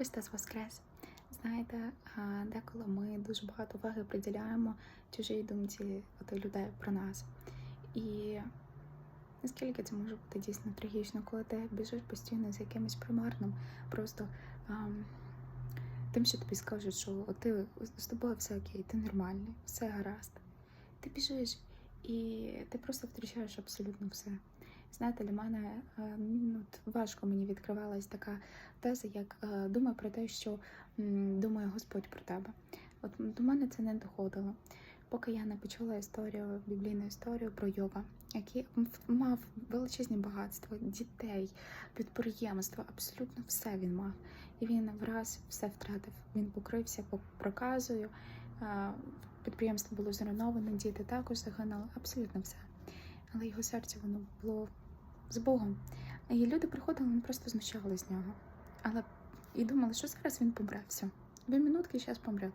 Христос Воскрес! Знаєте, деколи ми дуже багато уваги приділяємо чужій думці людей про нас. І наскільки це може бути дійсно трагічно, коли ти біжиш постійно за якимось примарним, просто ам, тим, що тобі скажуть, що ти з тобою все окей, ти нормальний, все гаразд. Ти біжиш і ти просто втрачаєш абсолютно все. Знаєте, для мене е, ну, от важко мені відкривалась така теза, як е, думай про те, що думає Господь про тебе. От до мене це не доходило. Поки я не почула історію, біблійну історію про Йова, який мав величезні багатства, дітей, підприємства, абсолютно все він мав. І він враз все втратив. Він покрився по проказою, е, підприємство було зруйновано, діти також загинули, абсолютно все. Але його серце воно було з Богом. І люди приходили, вони просто знущали з нього. Але і думали, що зараз він помре. Все. Дві минутки зараз помре.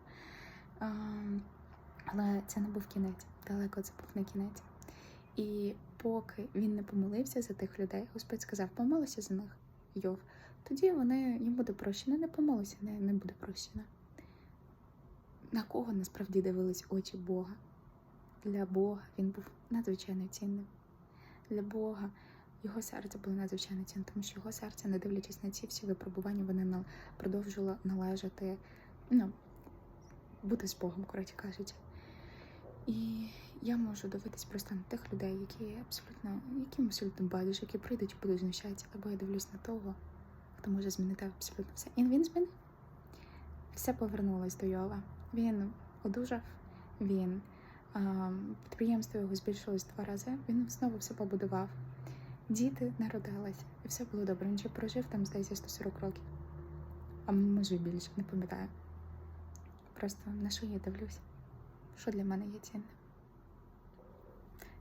Але це не був кінець. Далеко це був не кінець. І поки він не помолився за тих людей, Господь сказав, помолися за них, Йов. Тоді вони їм буде прощено, не помолися, не, не буде прощено. На кого насправді дивились очі Бога? Для Бога він був надзвичайно цінним. Для Бога його серце було надзвичайно цінним, тому що його серце, не дивлячись на ці всі випробування, вони продовжувало належати, ну, бути з Богом, коротше кажучи. І я можу дивитись просто на тих людей, які абсолютно, яким абсолютно байдуже, які прийдуть і будуть знущатися, або я дивлюсь на того, хто може змінити абсолютно все. І він змінив. Все повернулось до Йова. Він одужав, він а, підприємство його збільшилось два рази. Він знову все побудував. Діти народились, і все було добре. Він ще прожив там, здається, 140 років. А може більше, не пам'ятаю. Просто на що я дивлюсь, що для мене є цінне.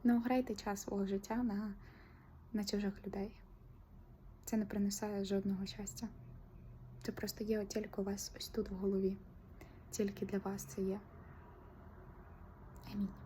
Не грайте час свого життя на, на чужих людей. Це не принесе жодного щастя. Це просто є тільки у вас ось тут в голові. Тільки для вас це є. Амінь.